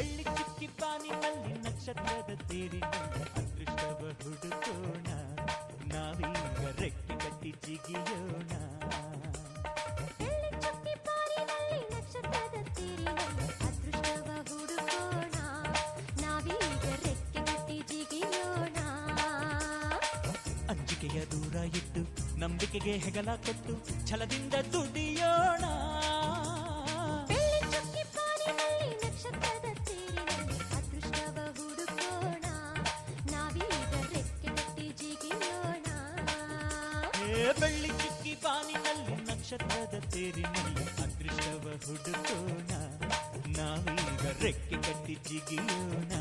ಬೆಳ್ಳಿ ಚುಕ್ಕಿ ಪಾನಿನಲ್ಲಿ ನಕ್ಷತ್ರದ ತೀರಿನಲ್ಲಿ ಅದೃಷ್ಟವ ಹುಡುಕೋಣ ನಾವೀಗ ರೆಕ್ಕೆ ಕಟ್ಟಿ ಜಿಗಿಯೋಣ. ಅಂಜಿಕೆಯ ದೂರ ಇಟ್ಟು ನಂಬಿಕೆಗೆ ಹೆಗಲ ಕೊಟ್ಟು ಛಲದಿಂದ ದುಡಿಯೋಣ. ಬೆಳ್ಳಿ ಚುಕ್ಕಿ ಪಾನಿನಲ್ಲಿ ನಕ್ಷತ್ರದ ತೇರಿನಲ್ಲಿ ಅದೃಷ್ಟವ ಹುಡುಕೋಣ. ನಾವೀಗ ರೆಕ್ಕೆ ಕಟ್ಟಿ ಜಿಗಿಯೋಣ.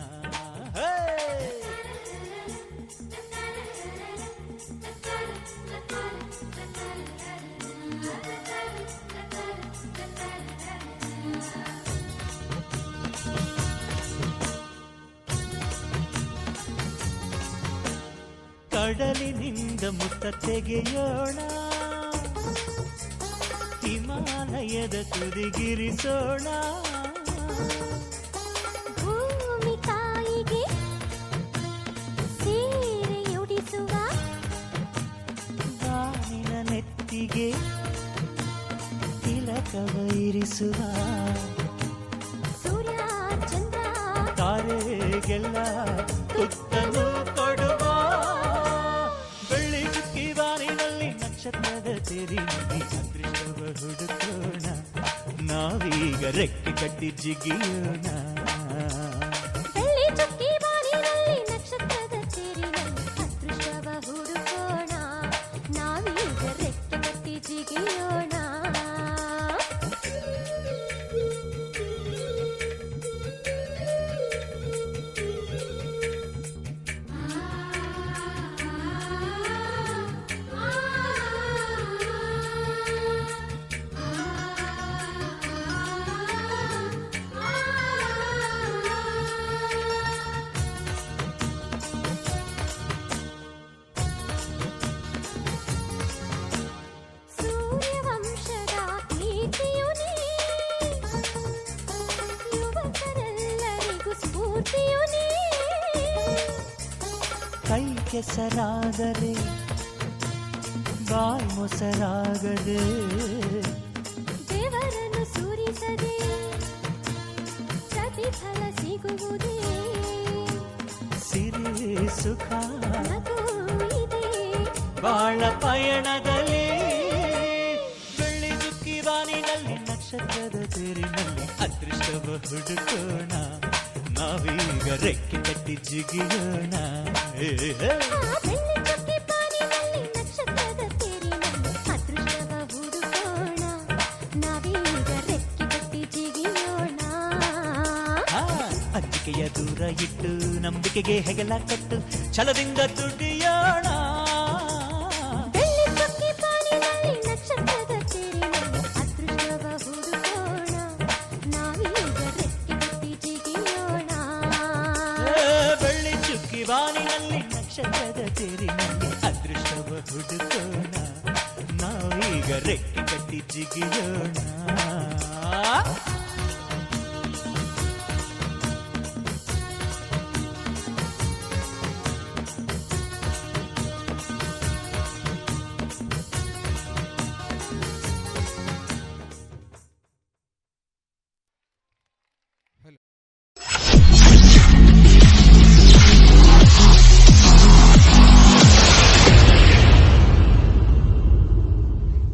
ಕಡಲಿನಿಂದ ಮುತ್ತ ತೆಗೆಯೋಣ. ಹಿಮಾಲಯದ ತುದಿಗಿರಿಸೋಣ ಭೂಮಿ ತಾಯಿಗೆ ಸೀರೆಯುಡಿಸುವ ಬಾನಿನ ನೆತ್ತಿಗೆ ತಿಲಕವ ಇರಿಸುವ ಸೂರ್ಯ ಚಂದ್ರ. ತಾರೆಗೆಲ್ಲ ತುತ್ತನ್ನು ತೆರಿನಲ್ಲಿ ಅದೃಷ್ಟವ ಹುಡುಕೋಣ ನಾವೀಗ ರೆಕ್ಕೆ ಕಟ್ಟಿ ಜಿಗಿಯೋಣ ಕೆಸರಾದರೆ ಬಾಯ್ ಮೊಸರಾಗದೆ ದೇವರನ್ನು ಸೂರಿಸದೆ ಪ್ರತಿಫಲ ಸಿಗುವುದೇ? ಸಿರಿ ಸುಖ ಬಾಳ ಪಯಣದಲ್ಲಿ ಬೆಳ್ಳಿ ದುಃಖಿ ಬಾನಿನಲ್ಲಿ ನಕ್ಷತ್ರದ ತೇರಿನಲ್ಲಿ ಅದೃಷ್ಟವ ಹುಡುಕೋಣ. ನಾವೀಗ ರೆಕ್ಕೆ ಕಟ್ಟಿ ಜಿಗಿಯೋಣ ಏ, ಏ. ಆ ಬೆಳ್ಳಿ ಚುಕ್ಕಿ ಪಾನಿನಲ್ಲಿ ನಕ್ಷತ್ರದ ತೇರಿನಲ್ಲಿ ಅದೃಷ್ಟವ ಹುಡುಕೋಣ ನಾವೀಗ ರೆಕ್ಕೆ ಕಟ್ಟಿ ಜಿಗಿಯೋಣ ಆ, ಅಂಜಿಕೆಯ ದೂರ ಇಟ್ಟು ನಂಬಿಕೆಗೆ ಹೆಗಲ ಕಟ್ಟು ಛಲದಿಂದ ದುಡಿಯೋಣ ನಕ್ಷತ್ರದ ತೇರಿನಲ್ಲಿ ಅದೃಷ್ಟವ ಹುಡುಕೋಣ ನಾವೀಗ ರೆಕ್ಕೆ ಕಟ್ಟಿ ಜಿಗಿಯೋಣ